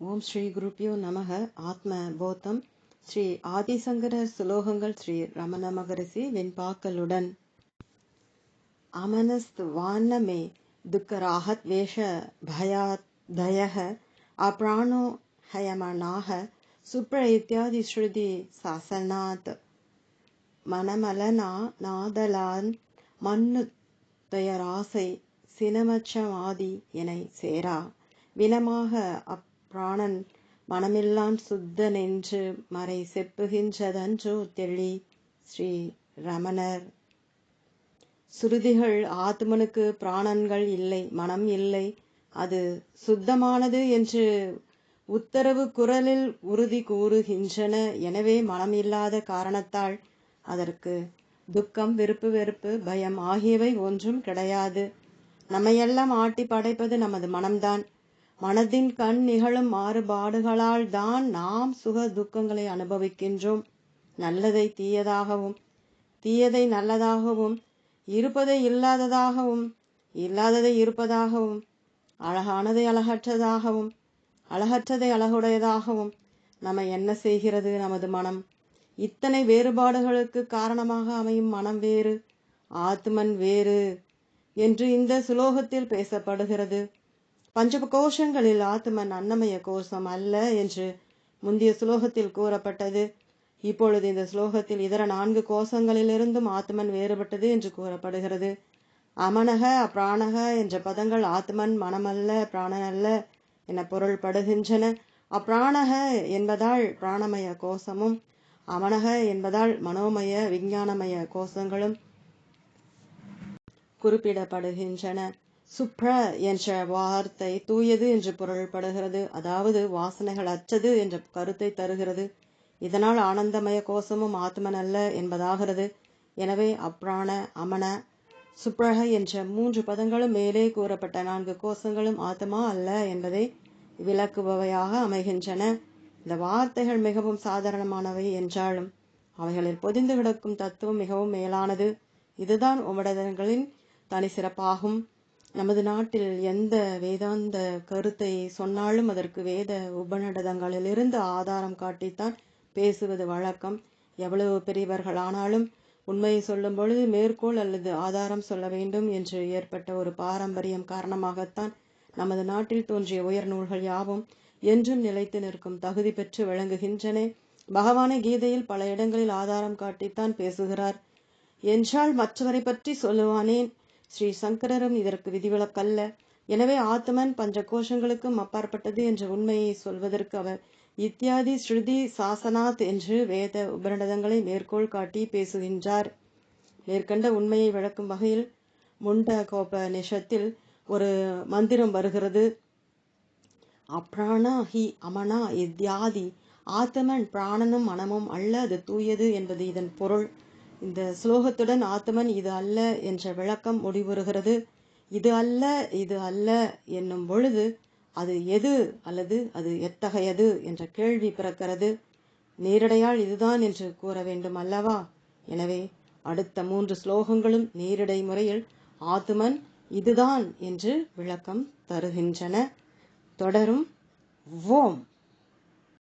ஓம் ஸ்ரீ குருப்பியோ நமக. ஆத்ம போத்தம். ஸ்ரீ ஆதிசங்கரர் சுலோகங்கள் ஸ்ரீ ரமண மகரிஷி வெண்பாக்களுடன் அமனஸ்து வான்னமே துக்கராகத் வேஷ பயாதயः அப்ராணோ ஹயமனாக. சுப்ர இத்தியாதி ஸ்ருதி சாசனாத். மனமலனா நாதலான். மண்ணு துயராசை சினமச்சமாதி எனை சேரா. வினமாக பிராணன் மனமெல்லாம் சுத்த நின்று மறை செப்புகின்றதன்றோ தெளி ஸ்ரீ ரமணர். சுருதிகள் ஆத்மனுக்கு பிராணன்கள் இல்லை மனம் இல்லை. அது சுத்தமானது என்று உத்தரவு குரலில் உறுதி கூறுகின்றன. எனவே மனம் இல்லாத காரணத்தால் அதற்கு துக்கம் விருப்பு வெறுப்பு பயம் ஆகியவை ஒன்றும் கிடையாது. நம்மையெல்லாம் ஆட்டி படைப்பது நமது மனம்தான். மனதின் கண் நிகழும் மாறுபாடுகளால் தான் நாம் சுக துக்கங்களை அனுபவிக்கின்றோம். நல்லதை தீயதாகவும் தீயதை நல்லதாகவும் இருப்பதை இல்லாததாகவும் இல்லாததை இருப்பதாகவும் அழகானதை அழகற்றதாகவும் அழகற்றதை அழகுடையதாகவும் நம்ம என்ன செய்கிறது நமது மனம்? இத்தனை வேறுபாடுகளுக்கு காரணமாக அமையும் மனம் வேறு ஆத்மன் வேறு என்று இந்த சுலோகத்தில் பேசப்படுகிறது. பஞ்சப கோஷங்களில் ஆத்மன் அன்னமய கோஷம் அல்ல என்று முந்தைய ஸ்லோகத்தில் கூறப்பட்டது. இப்பொழுது இந்த ஸ்லோகத்தில் இதர நான்கு கோஷங்களிலிருந்தும் ஆத்மன் வேறுபட்டது என்று கூறப்படுகிறது. அமனக அப்ராணக என்ற பதங்கள் ஆத்மன் மனமல்ல பிராணனல்ல என பொருள்படுகின்றன. அப்பிராணக என்பதால் பிராணமய கோஷமும் அமனக என்பதால் மனோமய விஞ்ஞானமய கோஷங்களும் குறிப்பிடப்படுகின்றன. சுப்ர என்ற வார்த்தை தூயது என்று பொருள்படுகிறது. அதாவது வாசனைகள் அற்றது என்ற கருத்தை தருகிறது. இதனால் ஆனந்தமய கோஷமும் ஆத்மன் அல்ல என்பதாகிறது. எனவே அப்ராண அமன சுப்ரக என்ற மூன்று பதங்களும் மேலே கூறப்பட்ட நான்கு கோஷங்களும் ஆத்மா அல்ல என்பதை விளக்குபவையாக அமைகின்றன. இந்த வார்த்தைகள் மிகவும் சாதாரணமானவை என்றாலும் அவைகளில் பொதிந்து கிடக்கும் தத்துவம் மிகவும் மேலானது. இதுதான் உமடதங்களின் தனி சிறப்பாகும் நமது நாட்டில் எந்த வேதாந்த கருத்தை சொன்னாலும் அதற்கு வேத உபநடதங்களிலிருந்து ஆதாரம் காட்டித்தான் பேசுவது வழக்கம். எவ்வளவு பெரியவர்களானாலும் உண்மையை சொல்லும் பொழுது மேற்கோள் அல்லது ஆதாரம் சொல்ல வேண்டும் என்று ஏற்பட்ட ஒரு பாரம்பரியம் காரணமாகத்தான் நமது நாட்டில் தோன்றிய உயர் நூல்கள் யாவும் என்றும் நிலைத்து நிற்கும் தகுதி பெற்று விளங்குகின்றன. பகவான கீதையில் பல இடங்களில் ஆதாரம் காட்டித்தான் பேசுகிறார். என்றால் மற்றவரை பற்றி சொல்லுவானேன்? ஸ்ரீ சங்கரரும் இதற்கு விதிவிலக்கல்ல. எனவே ஆத்மன் பஞ்ச கோஷங்களுக்கும் அப்பாற்பட்டது என்ற உண்மையை சொல்வதற்கு அவர் இத்தியாதி ஸ்ருதி சாசனாத் என்று வேத உபரணதங்களை மேற்கோள் காட்டி பேசுகின்றார். மேற்கண்ட உண்மையை விளக்கும் வகையில் முண்ட கோப நிஷத்தில் ஒரு மந்திரம் வருகிறது. அப்ராணா ஹி அமனா இத்தியாதி ஆத்தமன் பிராணனும் மனமும் அல்ல அது தூயது என்பது இதன் பொருள். இந்த ஸ்லோகத்துடன் ஆத்மன் இது அல்ல என்ற விளக்கம் முடிவுறுகிறது. இது அல்ல இது அல்ல என்னும் பொழுது அது எது அல்லது அது எத்தகையது என்ற கேள்வி பிறக்கிறது. நேரடையால் இதுதான் என்று கூற வேண்டும் அல்லவா? எனவே அடுத்த மூன்று ஸ்லோகங்களும் நேரடை முறையில் ஆத்துமன் இதுதான் என்று விளக்கம் தருகின்றன. தொடரும். ஓம்.